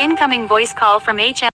Incoming voice call from HM.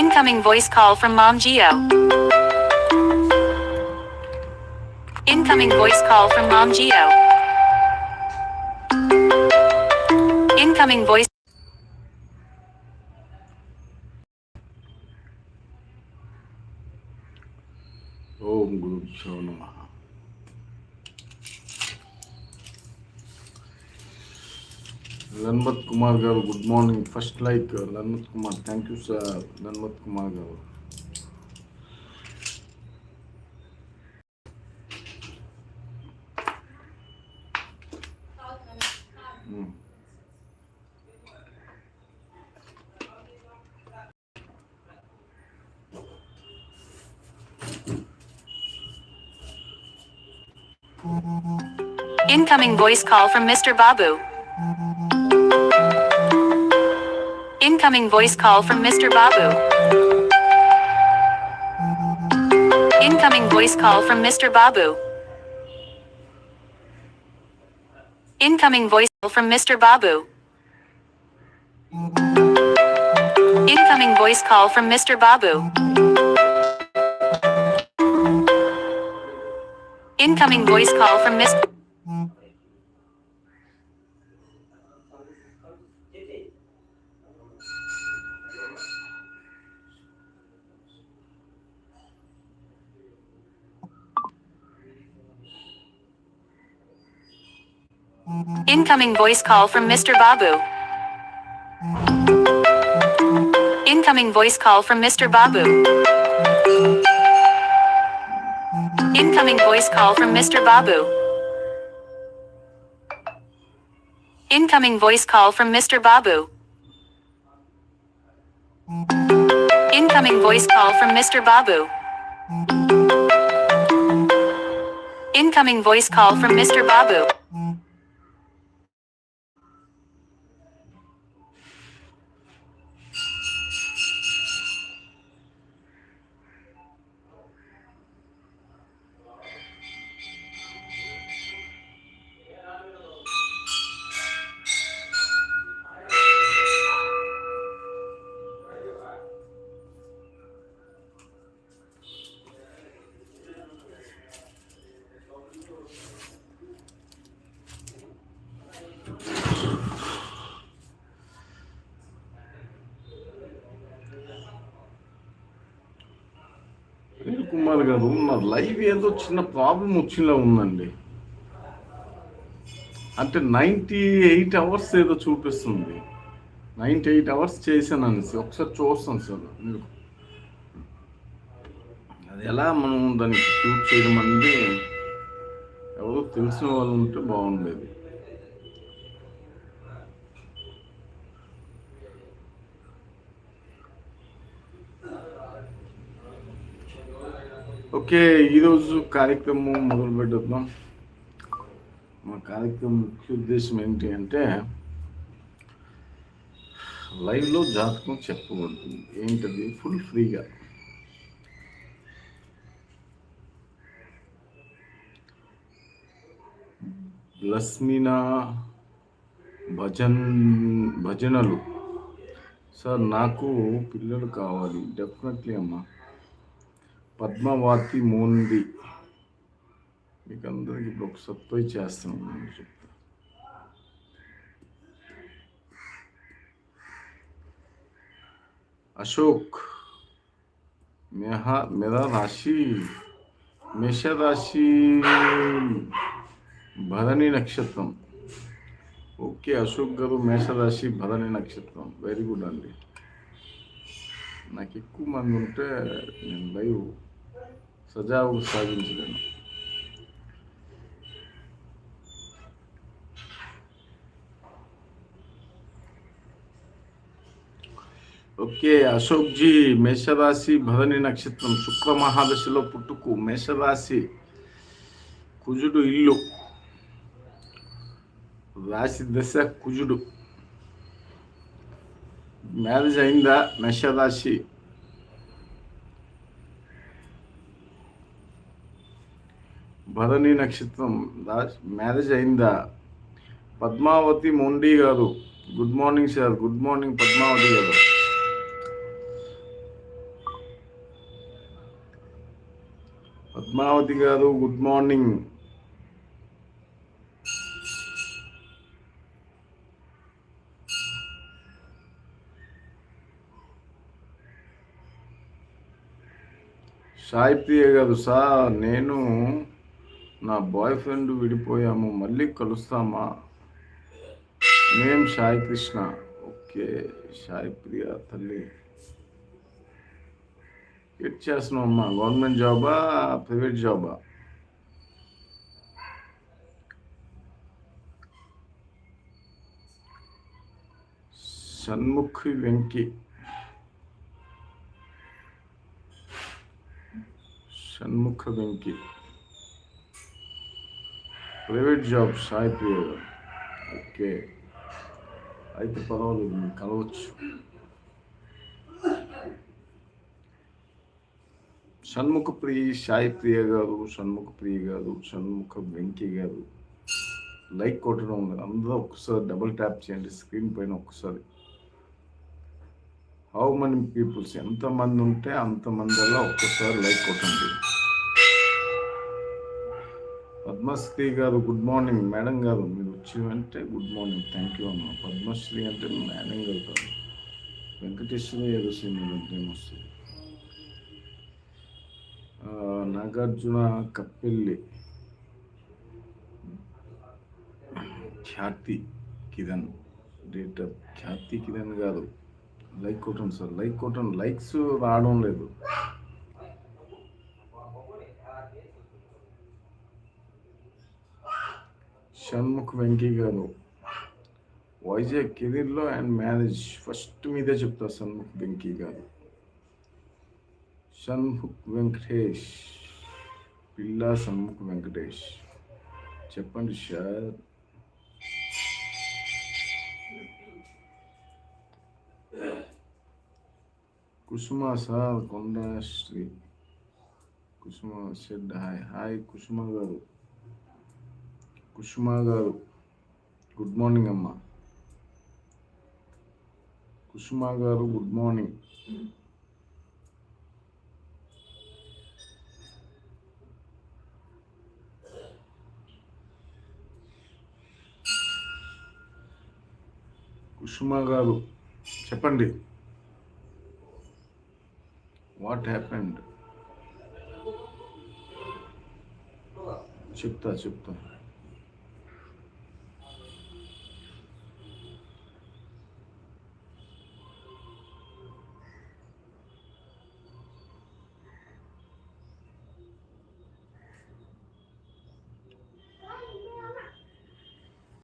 Incoming voice call from Mom Geo. Incoming voice call from Mom Geo. Incoming voice. Oh, Om Guru Shanama. Lanmath Kumar గారు good morning first like Lanmat Kumar thank you sir Lanmat Kumar గారు మ్మ్. Incoming voice call from Mr. Babu. Incoming voice call from Mr. Babu. Incoming voice call from Mr. Babu. Incoming voice call from Mr. Babu. Incoming voice call from Mr. Babu. Incoming voice call from Mr. Incoming voice call from Mr. Babu. Incoming voice call from Mr. Babu. Incoming voice call from Mr. Babu. Incoming voice call from Mr. Babu. Incoming voice call from Mr. Babu. Incoming voice call from Mr. Babu. Kumar గారు నా live ఏదో చిన్న problem వచ్చిలా ఉందండి. అంటే ninety eight hours ఏదో చూపిస్తుంది. Ninety eight hours చేశాను అనేసి ఒకసారి చూస్తాను సార్. మీరు అది ఎలా మనం దానికి షూట్ చేయడం అనేది ఎవరో తెలిసిన వాళ్ళు ఉంటే బాగుండేది. ఓకే ఈరోజు కార్యక్రమం మొదలు పెడుతున్నాం మా కార్యక్రమం ముఖ్య ఉద్దేశం ఏంటి అంటే లైవ్లో జాతకం చెప్పబడుతుంది. ఏంటది? ఫుల్ ఫ్రీగా. లస్మినా భజన్ భజనలు. సార్ నాకు పిల్లలు కావాలి. డెఫినెట్లీ అమ్మా. పద్మావతి మోంది మీకు అందరికి ఇప్పుడు ఒక సత్వై చేస్తున్నాను నేను చెప్తా అశోక్ मेहा मेरा राशि మేష రాశి భరణి నక్షత్రం ఓకే అశోక్ గారు మేషరాశి భరణి నక్షత్రం వెరీ గుడ్ అండి నాకు ఎక్కువ మంది ఉంటే నేను లైవ్ సజావుగా సాగించగలను ఓకే అశోక్ జీ మేషరాశి భరణి నక్షత్రం శుక్ర మహాదశలో పుట్టుకు మేషరాశి కుజుడు ఇల్లు రాశి దశ కుజుడు మ్యారేజ్ అయిందా మేషరాశి భరణి నక్షత్రం రా- మ్యారేజ్ అయిందా? పద్మావతి మొండి గారు. Good morning sir. Good morning Padmavathi గారు. పద్మావతి గారు గుడ్ మార్నింగ్. సాయి ప్రియ గారు సార్ నేను నా బాయ్ ఫ్రెండ్ విడిపోయాము మళ్ళీ కలుస్తామా? నేమ్ సాయి కృష్ణ. ఓకే సాయి ప్రియ తల్లి. ఎట్ చేస్తున్నావు అమ్మా. గవర్నమెంట్ జాబా ప్రైవేట్ జాబా Shanmukhi Venki. Shanmukha Venki. Private job Sai Priya okay. అయితే పర్వాలేదు మీరు కలవచ్చు. షణ్ముఖ ప్రియ సాయి ప్రియ గారు షణ్ముఖ ప్రియ గారు షణ్ముఖ వెంకీ గారు లైక్ కొట్టడం ఉంది. అందరూ ఒక్కసారి డబుల్ ట్యాప్ చేయండి స్క్రీన్ పైన ఒక్కసారి హౌ మనీ పీపుల్స్ ఎంతమంది ఉంటే అంతమందిలో ఒక్కసారి లైక్ కొట్టండి. పద్మశ్రీ గారు గుడ్ మార్నింగ్ మేడం గారు మీరు వచ్చి అంటే గుడ్ మార్నింగ్ థ్యాంక్ యూ అమ్మ పద్మశ్రీ అంటే మేడం గారు కాదు. వెంకటేశ్వర ఏదో సీనియర్ వస్తుంది నాగార్జున కప్పెల్లి. ఖ్యాతి కిరణ్. డేట్ ఖ్యాతి కిరణ్ గారు. లైక్ కొట్టండి సార్ లైక్ కొట్టండి. లైక్స్ రావడం లేదు. షణ్ముఖ్ వెంకీ గారు వైజాగ్ కెరీర్లో అండ్ మ్యారేజ్ ఫస్ట్ మీదే చెప్తా షణ్ముఖ్ వెంకీ గారు. షణ్ముఖ్ వెంకటేష్ పిల్లా షణ్ముఖ్ వెంకటేష్. చెప్పండి సార్. కుసుమ సార్ కొండ శ్రీ. కుసుమ షెడ్ హాయ్ హాయ్ కుసుమ గారు. కుష్మా గారు. గుడ్ మార్నింగ్ అమ్మా. కుసుమ గారు గుడ్ మార్నింగ్. కుసుమ గారు చెప్పండి. వాట్ హ్యాపెండ్ చెప్తా చెప్తా.